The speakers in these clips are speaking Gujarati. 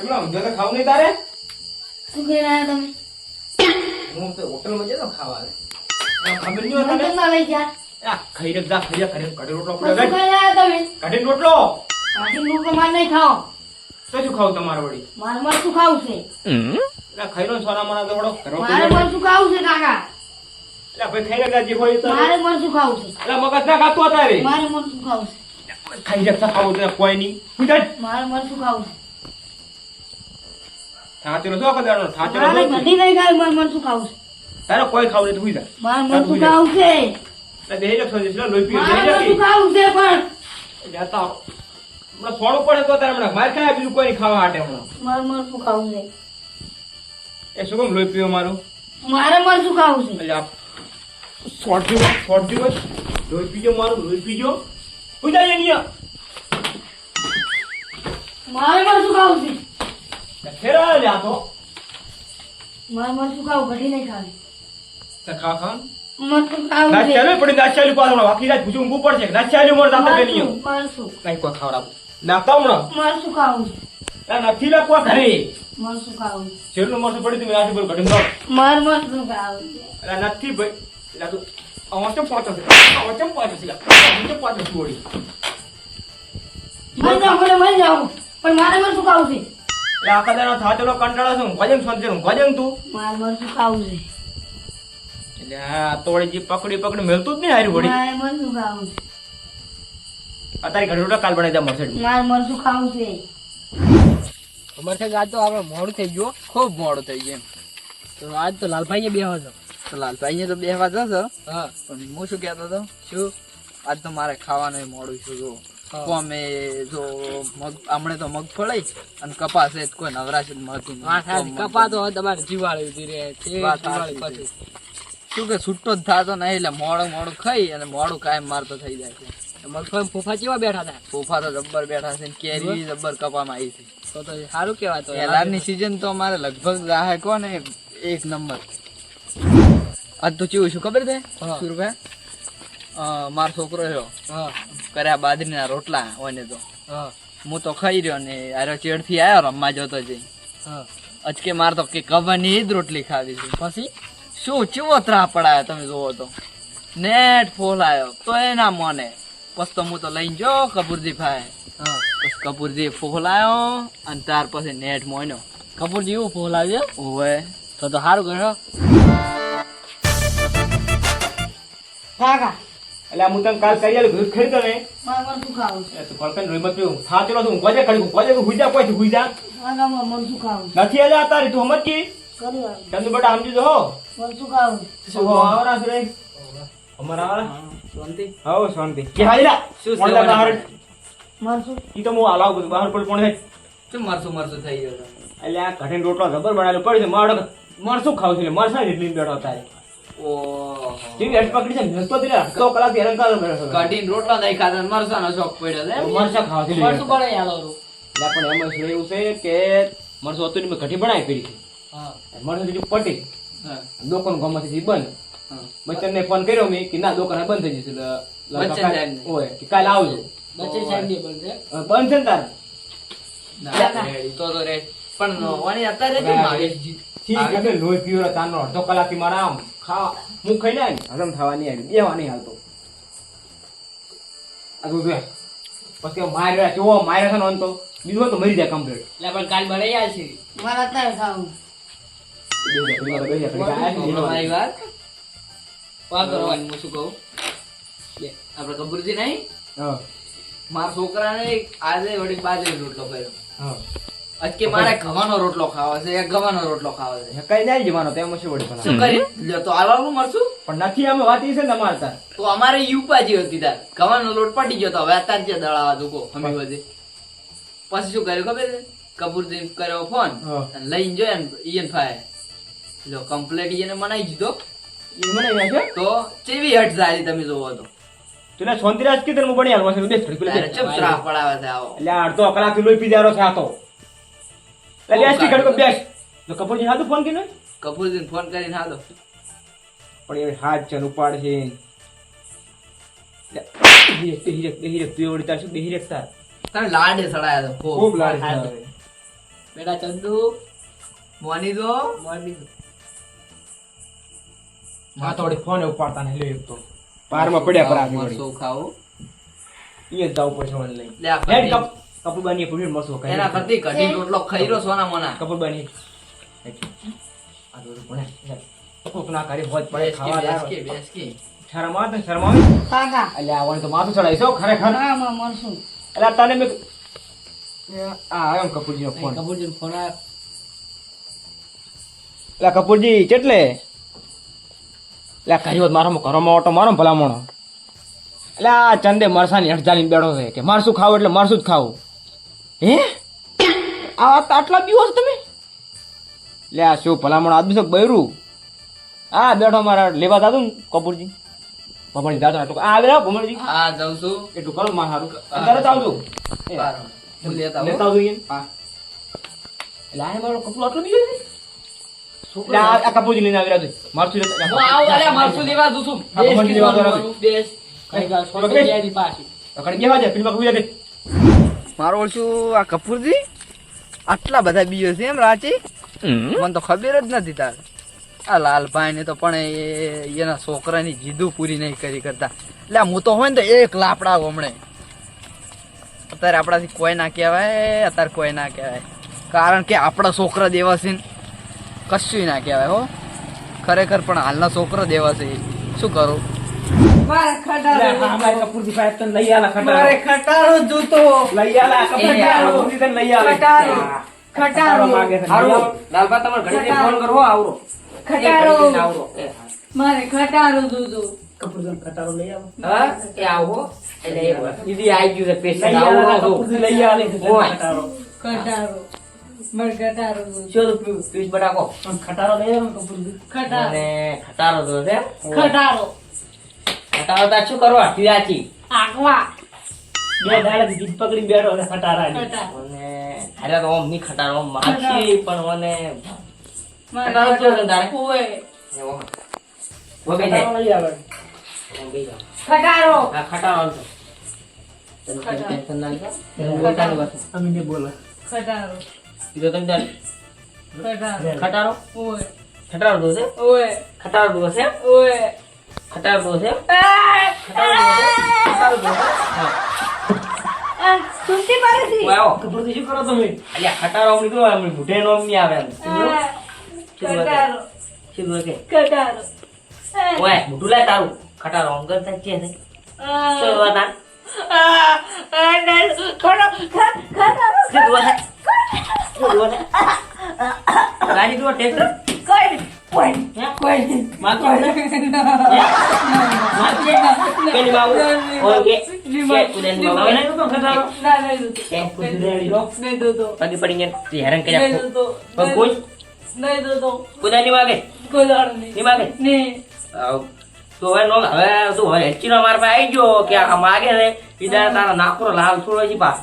એમનો ઊંધો તો ખાવું નહીં તારે? શું કહી રહ્યા તમે? હું તો હોટલમાં જતો ખાવા ખબર નહીં હોય મને તને કેમ ના લઈ ગયા ખાઈ જા ખાઈ જા કઢી રોટલો પણ પડ્યો શું છે. કહી રહ્યા તમે? કઢી રોટલો? માર નહીં ખાઓ. તો શું ખાવું તમારે વળી? મારે મરચું ખાવું છે? એટલે સોના મારા તો રોટલો મારે મરચું ખાવું છે કાકા? એટલે ભાઈ ખાઈ જે હોય તો મારે શું ખાવું છે? એટલે મગજ ના ખાતું તારે મારે મરચું ખાવું છે? ખાઈ રખ ખાવું તો કોઈ નહીં. હું જાય? મારે મરચું ખાવું છે? થાચેલો શું કદાડો થાચેલો મારે શું? ઘડી નહીં ખાવી મારે મરચું ખાવું છે? તારે કોઈ ખાવું નહીં તું જા. મારે મન શું ખાવું છે? તે બેહી જો સોજી, લો લોઈ પી મારે બેહી શું. ખાવું છે પણ? જાતા હમણાં સોડું પડે તો તારે હમણાં માર ખાય બીજું કોઈ નહીં ખાવા હાટે હમણાં? મારે શું ખાવું છે? એ શું કેમ લોહી પીવો મારું? મારે શું ખાવું છે? એટલે શોર્ટ જેવો શોર્ટ જેવો લોહી પીજો મારું લોહી પીજો. હું જાય અહીંયા. મારે મરચું ખાવું છે. ફેરા લે તો. મારે મરચું ખાવું ઘડી નહીં ખાવી. ખાવું પડી વાકી રાત ભૂજું ઊંઘવું પડશે. નાચ ચાલુ મર દાતા બેની મરચું મરચું કઈ કોઈ ખવડાવું. નાખતા હમણાં? મરચું ખાવું છે. નથી લા કોઈ ઘરે. મરચું ખાવું છે. છેલ્લું મરસું પડ્યું તું આથી બોલ ઘડી માર માર મરચું ખાવું છે. નથી ભાઈ. એટલે છે છે છે વળી મરી જાઓ ભલે મરી જાઓ પણ મારે છે છે મારે મરચું ખાવું છે પકડી પકડી મેલતું જ નહીં હારી વળી મારે મરચું ખાવું છે અત્યારે ઘડી રોટા કાલ બનાવી દે મરસડી મારે મરચું ખાવું છે અમારે સાહેબ ગાતો, આપણે મોડું થઈ ગયું ખૂબ મોડું થઈ ગયું તો આજ તો લાલભાઈ બેહો છો તો લાલભાઈ તો બેહવા જશો હા. પણ હું શું કહેતો હતો? શું? આજ તો મારે ખાવાનું મોડું છું જો અમે જો મગ હમણે તો મગફળી અને કપાસ છે કોઈ નવરાશ જ મળતી કપા તો તમારે જીવાળી ઉધી રહે. છે. છે. શું કે છૂટો જ થતો નહીં એટલે મોડું મોડું ખાઈ અને મોડું કાયમ મારતો થઈ જાય છે. મગફળી ફૂફા કેવા બેઠા હતા? ફોફા તો જબ્બર બેઠા છે કેરી જબ્બર? કપામાં આવી છે. તો તો સારું કેવાય તો. એલારની સિઝન તો અમારે લગભગ રાહે કોને એક નંબર. આજ તો કેવું છું ખબર છે? હા. સુરભાઈ મારો છોકરો રહ્યો હા. કર્યા બાજરીના રોટલા હોય ને તો. હા. તો ખાઈ રહ્યો ને આરો ચેડથી આવ્યો રમવા જતો જઈ. અચકે માર તો કે કવાની જ રોટલી ખાવી છે. પછી? શું ચેવો ત્રા પડાયો તમે જોવો તો. નેટ ફોલ આવ્યો તો એના મને. પછી તો હું તો લઈને જો કપૂરજી ભાઈ. હા. પછી કપૂરજી ફોલ આવ્યો અને ત્યાર પછી નેટ મોન્યો કપૂરજી એવું ફોલ આવ્યો? ઓવે. તો તો સારું કરો એટલે હું તને કાલ કરી આલું ખરી તને. મારે મરચું ખાવું છે. એ તું રોઈ મત પીવું. થાચેલો છું ગજે ખડી ગજે હુઈ જા કોઈ હુઈ જા? નથી એટલે આ તારી તું સમજ કી ચંદુ બેટા સમજી જો હો. મરચું શું આવરા છે રે અમારા આવરા શાંતિ હો શાંતિ. કે હાઈલા શું કોણ બહાર. ઈ તો હું હલાવ બધું. બહાર પડ પણ શું મરસું મરસું થઈ ગયો તમે એટલે આ કઠિન રોટલો જબર બનાવેલો પડ્યો છે. મારો મરસું ખાવ છે? મરસા જેટલી બેઠો તારે. પકડી છે નસતો હેરાન બેઠો. રોટલા મરસાનો શોખ પડ્યો છે મરસા ખાવ છે પડે યાર એટલે પણ એમાં શું એવું છે કે મરસું હતું ને મેં કઢી બનાવી પડી છે. હા. મરસું બીજું પટી. દુકાન ગમમાંથી બંધ. બચ્ચન ને ફોન કર્યો મેં કે ના દુકાન બંધ થઈ જશે. એટલે ઓય કે કાલે આવજો. બચ્ચે સાહેબની બંધ છે બંધ છે ને તારે? ના, તો. પણ ઓની અત્યારે કેમ આવી? ઠીક છે લોહી પીવડો તાનો અડધો કલાકથી મારા આમ. ખા હું ખાઈને આવી હજમ થવાની આવી બેવા નહીં હાલતો. આ તું જોયા. પછી માર્યો ચો માર્યો છે ને બીજું તો મરી જાય કમ્પ્લીટ એટલે પણ કાલ મળે યાર છે. મારા અત્યારે ખાવું. મારી વાત વાત. કરો કહું? આપણે કબૂરજી નહીં? મારા છોકરાને આજે વડી બાજરી રોટલો કર્યો. અજકે મારે ઘવાનો રોટલો ખાવો છે એક ગવાનો રોટલો ખાવો છે. કઈ જાય જવાનો તેમાં વડી પણ શું કરી? લ્યો તો આલવાનું મરશું? પણ નથી અમે વાત છે ને અમારે તાર તો અમારે યુપાજી હતી તાર ઘવાનો લોટ પટી ગયો તો હવે અત્યારે જે દળાવા દુકો અમે બધે. પછી શું કર્યું ખબર છે? કપૂરજી કર્યો ફોન અને લઈને જોયે ને ઈયન ફાય લો કમ્પ્લેટ ઈયને મનાઈ દીધો. છે? તો ચેવી હટ જાય તમે જોવો તો. તને શાંતિરાજ કીધું હું બની હાલવા છે ઉદેશ તારે પડાવે છે આવો. એટલે અડધો કલાક લોહી પી જારો છે આ કી ઘડીક બેસ. તો કપૂરજી હાથું ફોન કરીને કપૂરજીને ફોન કરીને હાલો. પણ એ હાથ છે ને ઉપાડ છે હિરક હિરક હિરક તું એ તાર શું હિરક તાર? તમે લાડે સડાયા છો ખૂબ લાડ બેટા ચંદુ મોની દો. મોરબી આ તો વળી ફોન ઉપાડતા નહીં. લે એક તો. પારમાં પડ્યા પર આવી વળી. ઈ જ જાવું પડશે મને લઈ લે આ હેડ કપી. કપ કપૂરબાની પૂરી મસો કઈ એના કરતી કઢી રોટલો ખઈરો સોના મોના. કપૂરબાની હેડ. આ દોરું ભણે. હેડ. કરી હોજ પડે ખાવા લાવે. કે બેસ કે શરમ આવે ને શરમ આવે? કાકા. અલ્યા આવણ તો માથું ચડાઈશો ખરેખર. હા માં મરશું અલ્યા તને મે આ આવ્યો કપૂરજીનો ફોન. કપૂરજી ફોન આ એટલે કપૂરજી કેટલે એટલે કર્યો મારો ઘરોમાં ઓટો મારો ભલામણો. એટલે આ ચંદે મરસાની અડધાની બેઠો છે કે મારસું ખાવું એટલે મારશું જ ખાવું? હે? આ આટલા બીવો છો તમે? લે આ શું ભલામણ આદમી છો બૈરું? આ બેઠો મારા લેવા દાદુ ને કપૂરજી. ભમણી દાદુ આટલું. આ આવે ભમણજી. હા જાઉં છું. એટલું કરો માં સારું આવજો. એ, બાર. હું. લેતા આવજો હા. એટલે આ મારો કપૂર આટલો બીજો આ કપૂરજી લઈને આવી રહ્યો મારસું લેતા આવું લેવા દઉં છું. બેસ મારું, કઈ. દે પાછી. અકડી છે? ફિલ્મ કપૂર છે મારો ઓળખું આ કપૂરજી? આટલા બધા બીજો છે એમ રાચી? મને તો ખબર જ નથી તાર. આ લાલભાઈ ને તો પણ એના છોકરાની જીદું પૂરી નહીં કરી કરતા. એટલે હું તો હોય ને તો એક લાપડા હમણે. અત્યારે આપણાથી કોઈ ના કહેવાય અત્યારે કોઈ ના કહેવાય. કારણ કે આપણા છોકરા દેવા છે કશું ના કહેવાય હો. ખરેખર પણ હાલના છોકરા દેવા છે શું કરું? મારે ખટારો લઈ આલા મારે ખટારો જોતો. લઈ આલા તને લઈ આલે. ખટારો. ખટારો. માગે લાલબા તમારે ઘડીને ફોન કરવો આવરો. ખટારો. મારે ખટારો જોતો. ખટારો લઈ આવો હા? એ આવો. એટલે દીદી આવી ગયું છે પેશન્ટ આવો લઈ આલે ખટારો. ખટારો. ખટારો ખટારો ખટારો. ખટારો. તો તા ખટારો ખટારો શું કરવા? પીવાથી આકવા બે દાડાથી જીત પકડી બેઠો અને. ખટારો. અને હારે તો ઓમની ખટારો માખી પણ મને મારે ખટારો કેવો છે તારે? ઓય. વગે જાય. વગે જાય. ખટારો. હા ખટારો તો ખટારો. ટેન્શન ના લેતો. તને બોલતાની વાત. ખટારો. ઈ તો તમે તારે ખટારો. ખટારો? ઓય ખટારો છે ઓય ખટારો છે ઓય ખટારો તો છે. તો છે? ગાડી તો તો હવે નો હવે તું હવે હેચીનો માર પાસે આવી ગયો કે આ માગે તારા નાકરો લાલ છોડો છે પા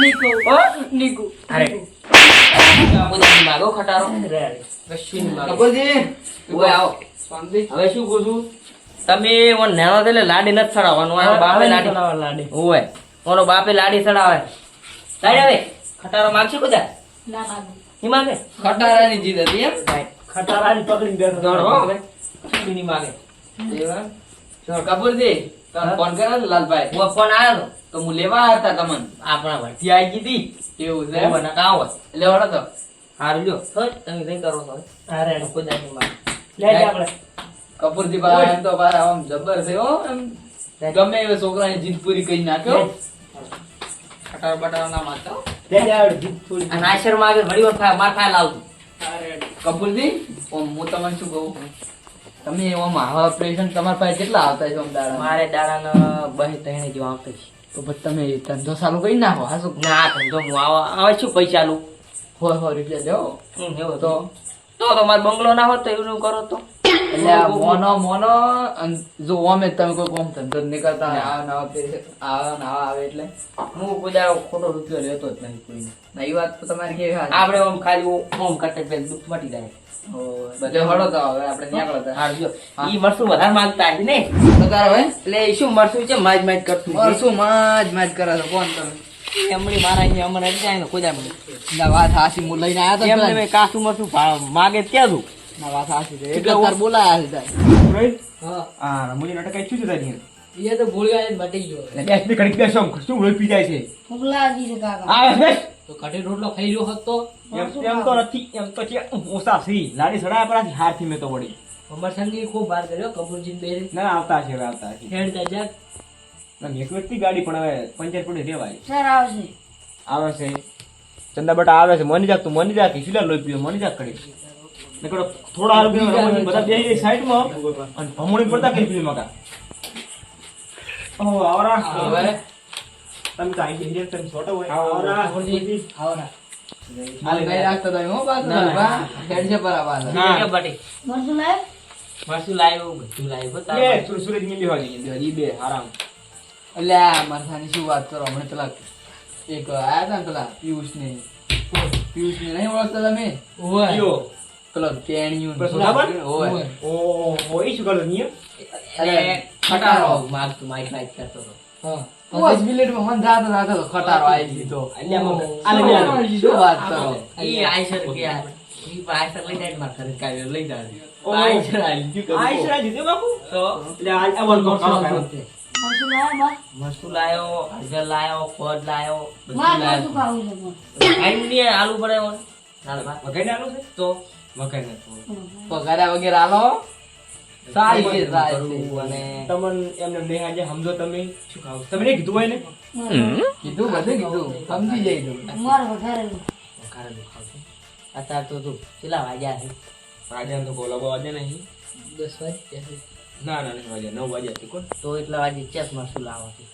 નીકુ. નીકુ. અરે. કુદાની ખટારો કશું નહીં માગો. ઓય આવો હવે શું કહું છું તમે ઓન નેનો થયેલે લાડી નથી ચડાવવાનું બાપે લાડી ઓય ઓનો બાપે લાડી ચડાવે લાડી આવે ખટારો માગશે બધા ના, ના, ની માગે ખટારાની જીદ હતી. એમ ખટારાની પકડી બેઠો હવે ની માગે કપૂરજી. ફોન કર્યો ને લાલભાઈ? હું ફોન આવ્યો તો હું લેવા હતા તમને. આપણા ભરતી આવી ગઈ હતી એવું છે મને કાં એટલે વળો તો. હારું લ્યો. તમે કઈ કરો છો? અરે કોઈ જાણી માં લે આપણે. કપૂરજી એમ તો પાછા આમ જબર છે હો એમ. ગમે એવા છોકરાની જીદ પૂરી કરી નાખ્યો ખટારો બટારો ના માગતો આ નાશર માગે વળી વખત માર ખાય લાવતું કપૂરજી ઓમ હું તમને શું કહું? તમે ઓમ આવા ઓપરેશન તમારા પાસે કેટલા આવતા છે દાડા મારે દાડાના બહી ત્રણે જેવા આવતા છે. તો પછી તમે ધંધો ચાલુ કરી નાખો હા શું? ના ધંધો હું આવા આવે છું પૈસા લઉં હોય હોય રૂપિયા દેવો એવો તો તો તો બંગલો ના હોત તો એવું કરો તો. એટલે આ મોનો મોનો જો ઓમે તમે કોઈ કોમ ધંધો જ નહીં કરતા ને નવા આવા નવા આવે એટલે. હું કુદારો ખોટો રૂપિયો લેતો જ નહીં કોઈ ના એ વાત તો તમારી કેવી. આપણે ઓમ ખાલી ઓમ કરતા દુઃખ મટી જાય. બધે હળો તો હવે આપણે નીકળો તો હારું જો. ઈ મરસું વધારે માંગતા હશે ને? તો તારે હવે એટલે ઈ શું મરસું છે? માજ માજ કરતું મરસું માજ માજ કરે છે કોણ તમે એમની મારા અહીંયા અમને આવી જાય ને કોઈ દાડે વાત હાસી હું લઈને આયા તો એમને મેં કાચું મરચું માગે ત્યાં ક્યાં તું? ના વાત હાસી છે. એટલે તાર બોલાયા છે તાર. હા. હા નાટક શું છે તારી એ તો ભૂલ્યા બટી ગયો. બેસ ને ઘડીક બેસો શું પી જાય છે? ફૂગલાજી છે કાકા. આ બેસ. તો કઢી રોટલો ખાઈ રહ્યો હોત એમ એમ તો નથી એમ તો છે ઓછા સી લાડી સડાયા પરાથી હારથી મેં તો વળી. અમરસંગી ખૂબ બહાર કર્યો કપૂરજી બે ના આવતા છે હવે આવતા છે. હેડ જાજાક ના, એક વ્યક્તિ ગાડી પણ હવે પંચર પડી રેવાય સર આવશે. આવે છે ચંદા બટા આવે છે મની જાક તું મની જાક શું લોહી પીવો મની જાક કરી નકર થોડા હાલમાં બધા બેહી સાઈડમાં. અને ભમણી પડતા કઈ પીવી મકા ઓહો આવરા. હવે? તમે તો બેહી રહ્યા તમે છોટા હોય. આવરા કપૂરજી આવરા હાલ કઈ રાખતો તો હું બાત ના, ના. બા. હેડ છે બરાબર હા. કે બટી. મરસું લાવ મરસું લાવ્યો બધું લાવ્યો બતાવો. બે સુર સુરજની બેહવા જઈએ બે બે આરામ. અલ્યા મરસાની શું વાત કરો? હમણે પેલા એક આયા તા પેલા પિયુષ ને પિયુષ ને નહીં ઓળખતા તમે? ઓય કયો? પેલો કેણિયું ને? ઓય. ઓ ઓ ઈ શું કરો નિયમ? અરે ખટારો માગતું માઈક માઈક કરતો હતો. હા. પાંચ મિનિટમાં મન થાતો થાતો ખટારો આવી દીધો આમ આલે બે શું વાત કરો? ઈ આઈસર ગયા આઈસર લઈ જાય માર ઘરે કાઢ્યો લઈ જાય આઈસર આવી ગયું આ ઈશરા જીત્યો બાપુ? તો? એટલે આ આ વન કોણ ખાવા ખાવા. મરસું લાવ બા. મસ્તું લાયો હળદર લાયો પદ લાયો આલુ પડે. વઘાઈને છે? તો? વઘાઈને આલું. પગારા વગેરે આલો? સારી છે સારી છે. અને તમન એમને નેહા આજે સમજો તમે શું ખાવ? તમે કીધું હોય ને? કીધું બધું કીધું. સમજી જઈ તું. માર વઘારે વઘારે ખાવ છે અત્યારે તો તું કેટલા વાગ્યા છે? વાગ્યા તો બોલો વાજે નહીં. દસ વાગે ના ના નહીં વાગ્યા નવ વાગ્યા હતી કોણ? તો એટલા વાગે ચેસમાં શું લાવો છે?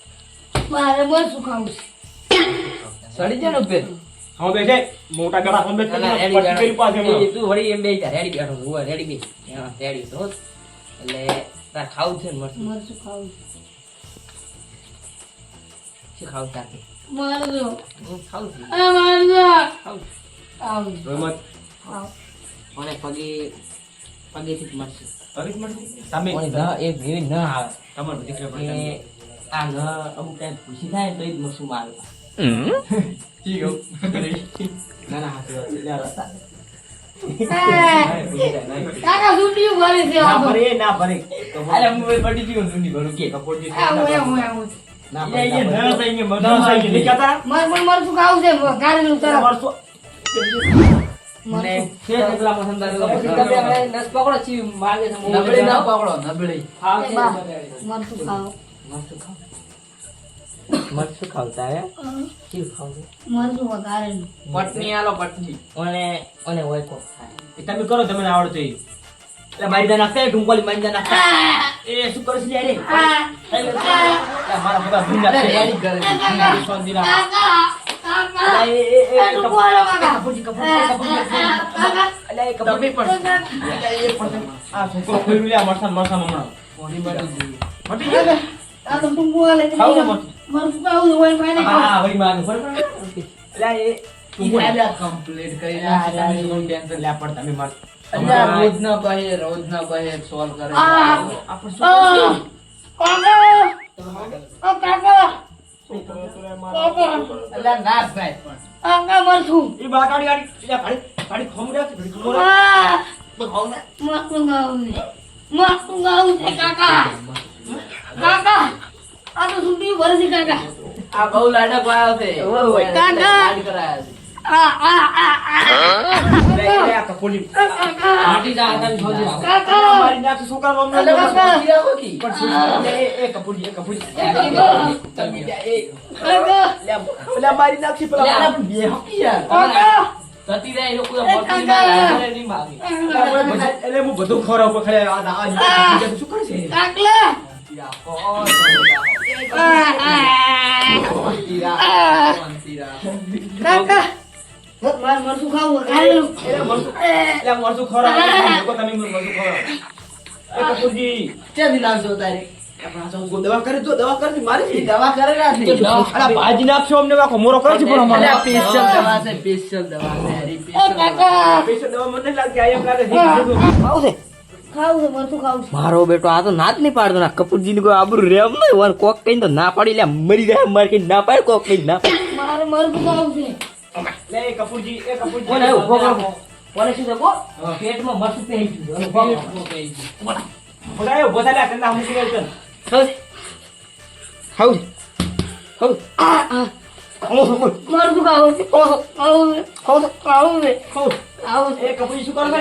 મારે મરસું ખાવું છે? સડી જાય ને ઉપર. હા બે મોટા ગળા હમ બે રેડી બેઠો. તું વળી એમ બેસી રેડી બેઠો છું. રેડી બેસ. રેડી તો હોત. એટલે તાર ખાવું છે ને મરચું? મરસું ખાવું છે શું ખાવું તારે? મારજો ખાવું છું. એ મારજો ખાવું છું. આવું રોહિમત, મને પગે પગેથી જ મરચું. તરીફ મળશે? તમે ન એ એવી ન આવે તમારો દીકરો પણ. આ ન અમુક ટાઈમ ખુશી થાય તો જ મરચું મારે ઠીક હો. ના ના વાત રસ્તા. કાકા ભરે છે ના. ભરે. ના ભરે અરે હું પડી ગયું ભરું. કે હું હું હું. ભરે, ભરે. મરસું ખાવું છે મરસું. પકડો ચી માગે છે મોં નબળી ના પકડો નબળી. ખાવ છે બા, બધાને. મરસું મરચું ખાવ મરચું ખાવતા હે? શું ખાવ મરચું વઘારે પટની આલો પટની. અને અને હોય કોક એ તમે કરો તમને આવડતું એ. એટલે મારી દા નાખતા ઢુંકોલી મારી દા નાખતા એ શું કરે છે યાર? મારા બધા ભૂંડ. રેડી કરે છોકરો ખોઈ લ્યા મરસાં મરસાં હમણાં. ને? આ તો તું ને મરચું? મરસું ખાવું છે હોય ખાવું. હા, વળી માનું. બરાબર? એટલે એ ઈ રાજા complete કરી એટલે તમે માર- રોજ ના કહે રોજ ના કહે સોલ્વ કરે આપણે શું કાકા કાકા કાકા અલ્યા, ના થાય પણ એ કાઢી. એટલે ભાડી- ભાડી ખોમું ભાડી ખોમું રાખ. આ મરસું ખાવું છે મરસું ખાવું છે કાકા કાકા આ તો સુટ્યું ભરે કાકા આ બહુ લાડક વાળો છે કાકા. લાડ કરાયા છે. આ આ આ આ. કાકા માટી જા હતા ને કાકા મારી નાખશું, શું કરવાનું? અલે કાકા. પકડી રાખો કી. પણ એ- એ એ કપૂરજી. એ કાકા આ મારી નાખશે પેલા બે હકી યાર. કાકા થતી જાય એ લોકો. ના. એટલે હું બધું પણ ખાલી આ- શું કરે છે? કાકલા Sirako, શાંતિ રાખો શાંતિ રાખો કાકા મારે મરસું ખાવું એટલે મરચું- એટલે આ મરચું લોકો તમે મરચું ખવડાવો. એ કપૂરજી, ક્યાંથી લાવશો તારે આપણે આ સૌ દવા કરી તો દવા કરતી મારી દવા છે અલા ભાજી નાખશો અમને વાંકો મોરો કરે છે પણ અમારે દવા છે દવા છે અરે, દવા. મને લાગે છે મારો બેટો આ તો ના જ નહીં પાડતો ના કપૂરજી ની કોઈ આબરૂ રેમ નહીં. કોક કઈ તો ના પાડી લે મરી જાય માર કઈ ના પાડે કોક કઈ ના પાડે. મારે મરઘું ખાવું છે? લે કપૂરજી એ કપૂરજી. આવ્યું? ઊભો કરો. કોને શું. પેટમાં મસ્ત પહેરી ગયું. ઊભો કરો. થા, ઊભો થા, લે, તને? આ, આ. ખાવું છે ખાવું છે ખાવું છે. ખાવું છે? એ કપૂરજી શું કરો તમે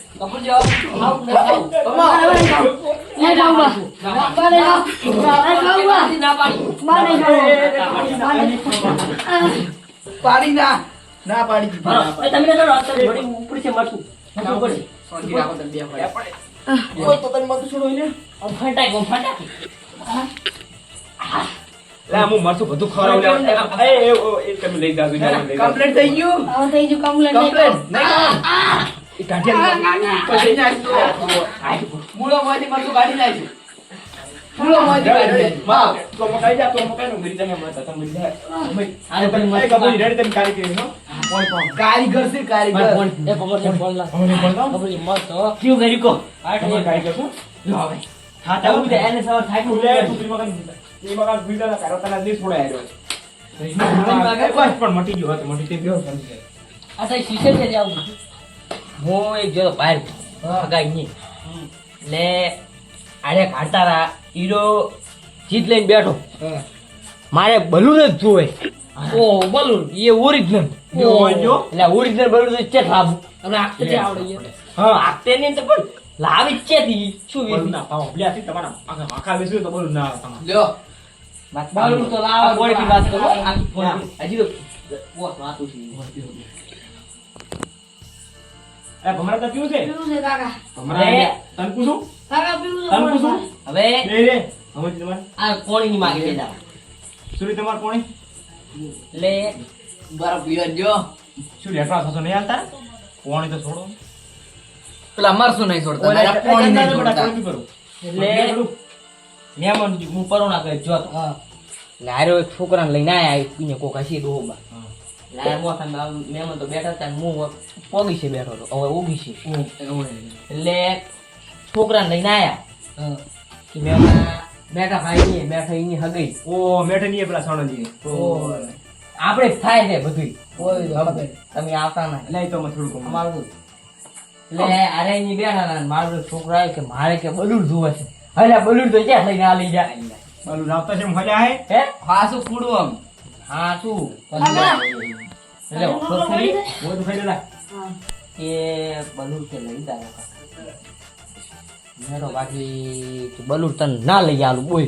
ભમાવો કપૂરજી આવો. ખાવું કે નહીં ખાવું? ભમાવો નહીં ખાવું બા. બા ખાવું બા. ના પાડી. બા નહીં ખાવું. પાડી ના ના પાડી દીધી. તમે ને કરો, અત્યારે વળી છે મરચું. મરચું ઉપર છે. રાખો તમે બે ભાઈ. ઓય, તો તને મતું છોડો એને. આમ ફટાક, આમ ફટાક. લે, હું મરચું બધું ખવડાવું લે. એ, એ, તમે લઈ જાજો. કમ્પ્લીટ થઈ ગયું આવું થઈ ગયું કમ્પ્લેટ કમ્પ્લીટ નહીં કાઢી. તો મકાઈ જા, તો મકાઈ નું મરી તમે મરી જાય. તમે કાઢી? કારીગર છે કારીગર એ પકડ છે, કાઢી? લો. હા. એને સવાર. લે, તું તને છોડાય રહ્યો. મકાન? પણ મટી ગયો હતો, મટી તે ગયો, આ તો શીશે છે જે આવું. હું એક જોતો બહાર ભગાઈ નહીં ને આડે કાઢતા રહ્યા હીરો જીત લઈને બેઠો. મારે બલૂન જ જોવે. ઓ બલૂન. એ ઓરિજિનલ જો, જો. એટલે ઓરિજિનલ બલૂન છે ચેક અને આખતે જે આવડે હા. આખતે નહીં તો પણ લાવી છે ચેથી શું બોલું વીસ ના પાવ પેલા થી તમારા આખા આખા બેસ્યું તો બલૂન ના આવે તમારે. લ્યો બલૂન તો લાવા ગોળીની વાત કરો. હજી તો વાતું છે. એ ભમરા તો પીવું છે? પીવું છે કાકા. ભમરા તને પૂછું? કાકા પીવું છે તને પૂછું? હવે લે લે હવે તમારે? આ કોણીની માગી દે દાવ સુરી તમારે કોણી? એટલે બરફ પીવજો શું લેટવા થશો નહીં હાલતા? કોણી તો છોડો. પેલા મરસું નહીં છોડતા? મારા પાણી નહીં છોડતા કોણી મહેમાન હું પરોણા કરે એટલે હારો એક છોકરાને લઈને આયા કોક હસી ડોહમાં લાયર તો બેઠા હતા હું પોગી છે બેઠો હતો હવે ઊભી છે. એટલે છોકરાને લઈને આયા કે મહેમાન બેઠા ભાઈ ની બેઠા એની હગઈ. ઓ મેઠે નહીં પેલા સણજી આપણે જ થાય છે બધું તમે આવતા ના. એટલે તો થોડું અમારું એટલે અરે એની બેઠા ના મારો છોકરો આવ્યો કે મારે કે બલુર જોવે છે. એટલે બલુર તો ક્યાં લઈને આ લઈ જાય? બલુર આવતા છે મજા હે? હે? ખાસું ફૂડું આમ? હા શું? કાકા એટલે ખોખરી હું તો ખાઈ લેલા. કે બલૂર કે લઈ જાય મેરો બાકી તું બલૂર તને ના લઈ આલું બોલ.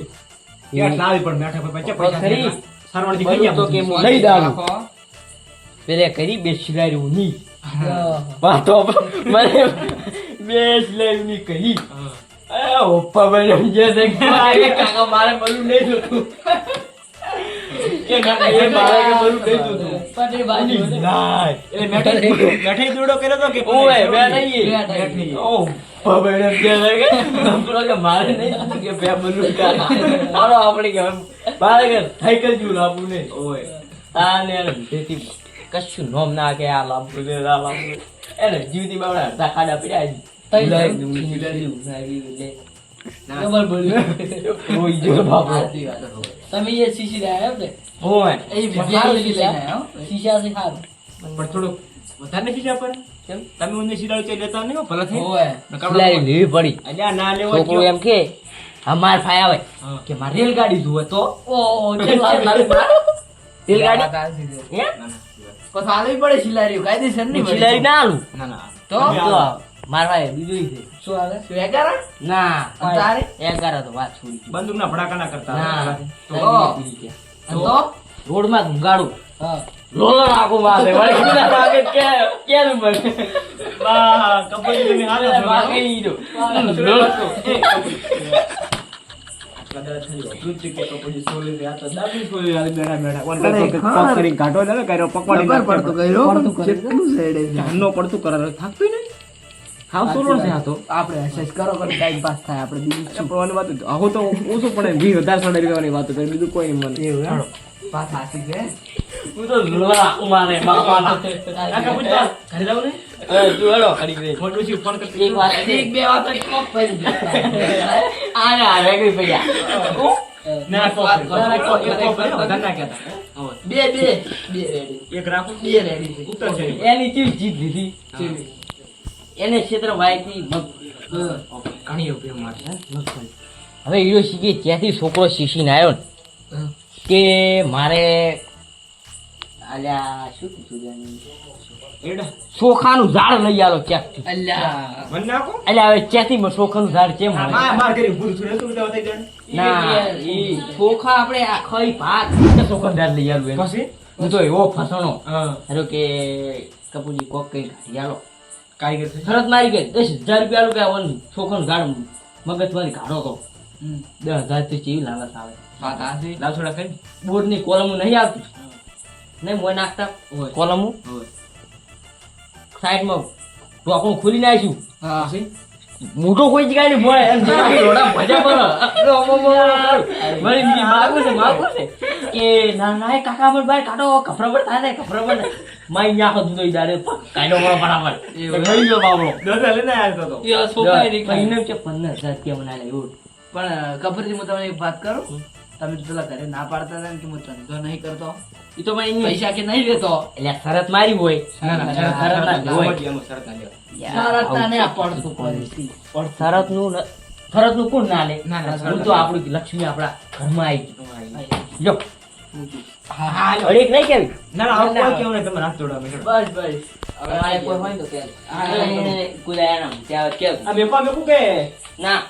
ક્યાં લાવી પણ મેઠે પર પૈસા પૈસા ખરી. સારવારથી બલૂર તો કે ગયા લઈ દાલું પેલે કરી બે સિલારી ની વાતો મને બે સિલારી ની કરી ઓપ્પા ભાઈ સમજે છે મારે કાકા મારે બલૂન નહીં જોતું કે એ મારે કે બલૂન નહીં જોતું પટરી બાજુ એટલે મેઠે મેઠે દોડો કર્યો તો કે ઓય બે નહીં ઓ ઓપ્પા ભાઈ સમજે છે કે મારે નહીં કે બે બલૂન કાકા મારો આપણે કે મારે કે સાયકલ જેવું લાવવું નહીં. ઓય આ ને એને તેથી કશું નોમ ના કે આ લાંબુ ને આ લાંબુ એને જીવતી બાવડા અડધા ખાડા પડ્યા લે. ડબલ બોલ્યું. રોઈ ગયો તમે એ શીશી રહ્યા એમ ને? ઓય. એ પણ સારું સારું શીશા. છે સારું. પણ થોડુંક વધારે નથી જા પર કેમ? તમે ઊંધી સીડાવી છે લેતા નહીં હો, થઈ ઓય. સિલાઈ લેવી પડી. અલ્યા ના લેવો છોકરો એમ કે અમાર ફાય આવે કે મારે રેલગાડી જુએ તો ઓ રેલગાડી હે? પછી આલવી પડે શિલારીઓ કાયદેસર નહીં હું ના આલું ના ના તો? તમે તો આવો. માર ભાઈ બીજું છે શું હાલે? શું એગારા ના તારે? એગાર તો વાત છોડી દીધી. બંદૂકના ભડાકા ના કરતા ના તો તો રોડમાં ઘુંગાડું રોલર આખું મારે વળી કીધા ભાગે કે કેમ બને બા, કપૂરજી તમે હાલો ભાગે ઈ કે સોલી રહ્યા તો ને. પડતું કર્યો. હાવ સોલો છે. આ તો આપણે એક્સરસાઇઝ કરો કરો ટાઈમ પાસ થાય આપણે બીજું શું? પડવાની વાત આવું તો ઓછું પડે. વીસ વધારે સાડા રૂપિયાની વાત કરી બીજું કોઈ નહીં મને એવું ચાલો વાત સાચી છે? હું તો ઝૂલવા ઉમારે મારે બાપાના. કાકા પૂછો ઘરે જાવ ને? એ, તું હેડો, ખડી ગઈ. ફોન ડોશી ફોન કરતી એક વાત એક બે વાત કોક પડી ગઈ. આને આ રેગડી પડ્યા. ના કોક ના, વધારે ના કહેતા. બે બે. બે રેડી. એક રાખો? બે રેડી છે. ઉત્તર છે એની ચીજ જીત લીધી. ચેવી? એને ક્ષેત્ર વાયથી ઘણી ઉપયોગ માટે હવે હીરો શીખી ત્યાંથી છોકરો શીખીને આવ્યો ને કે મારે અલ્યા શું કીધું ચોખાનું ઝાડ લઈ આલો ક્યાંકથી? અલ્યા. મને નાખો અલ્યા હવે ક્યાંથી મને ચોખાનું ઝાડ કેમ છું ના ઈ ચોખા આપણે આખો ભાત ચોખાનું ઝાડ લઈ આલું એમ. હું તો એવો ફસણો. કે કપૂરજી કોક કઈ કાઢી આલો. કારીગર શરત મારી ગઈ. દસ હજાર રૂપિયા આલું કે છોકરો ગાડ મગજ મારી કાઢો તો દસ હજારથી ચેવી લાલચ આવે. સાચી. લાવ થોડા કોલમો નહીં આવતી. નહીં મોય નાખતા. કોલમો. સાઈડમાં ઢોકણું ખોલી નાખ્યું. મોટો કોઈ જગ્યાએ મળે એમ જોડા ભજા પર. મારી માગું છે માગું છે. કે ના ના કાકા પર બાય કાઢો કપડા પર થાય કફરા પર માઈ ન્યા હતું તો ઈ દાડે પક કાઢો મારો બરાબર. ગઈ ગયો બાબરો દસ લઈને આવ્યો તો? એ સોકાઈ રી ખાઈ. કે પંદર કે રૂપિયા મને એવું. પણ કપૂરજી હું તમને એક વાત કરું? તમે પેલા ઘરે ના પાડતા હતા ને કે હું ધંધો નહીં કરતો? એ તો ભાઈ પૈસા કે નહીં લેતો? એટલે શરત મારી હોય. ના ના શરત ના પડતું પણ શરતનું શરતનું કોણ ના લે ના, ના, હું તો આપણું લક્ષ્મી આપણા ઘરમાં આવી ગઈ જો. અડીક નહીં કેવી ના ના આવું કોઈ કેવું નહીં તમે હાથ જોડવા બસ બસ. હવે આ કોઈ હોય તો કે હા, કોઈ આયા ના ત્યાં કેવું આ મેપા મેકું કે? ના.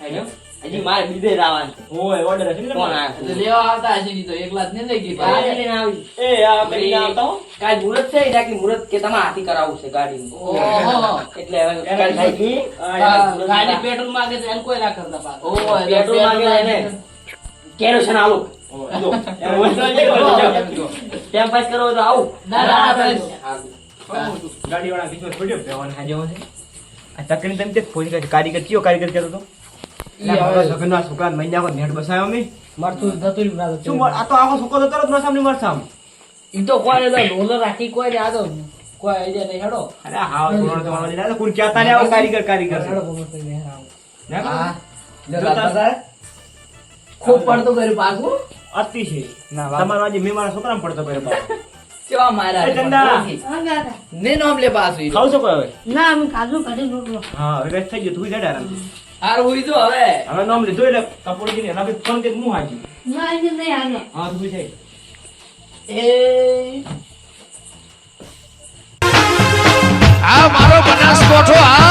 હેડો. હજી મારે બીજે આવવાનું છે. ઓર્ડર હશે કોણ તમારે? લેવા આવતા હશે નહીં તો એકલા જ નહીં લઈ ગઈ ગાડી લઈને આવી. એ આ કરીને આવતા કાલ મુહૂર્ત છે? એટલે કે તમારે હાથી કરાવવું છે ગાડી ઓહો. એટલે હવે કાલ થાય ગાડી પેટ્રોલ માંગે છે એને કોઈ ના કરતા પાછું. ઓહો, પેટ્રોલ માંગે એને. કેરોસીન આલો. ઓય, જો. એમ હોય તો જે. કરો, ટાઈમ પાસ કરવો તો આવું. ના, ના, બસ. ગાડીવાળા કીધું થોડી બેવાનું આ તમે તે ખોજ કરી કારીગર કયો કારીગર તો સગનના છોકરા મહિના નેટ બસાયો મે મરચું થતું રહ્યું ના શું આ તો આખો તો તરત મરસામ. ઈ તો કોઈ ને તો રોલર રાખી કોઈ ને આ તો કોઈ આઈડિયા નહીં હેડો. અરે હા તો મારવા આવો કારીગર કારીગર. હેડો બોલો તો મેં આવું. ના જો જો તાર- તાર ખૂબ પડતો કર્યો પાકું. અતિ છે તમારો આજે મેં મારા છોકરાને પડતો કર્યો પાકું. કેવા મારા ને હા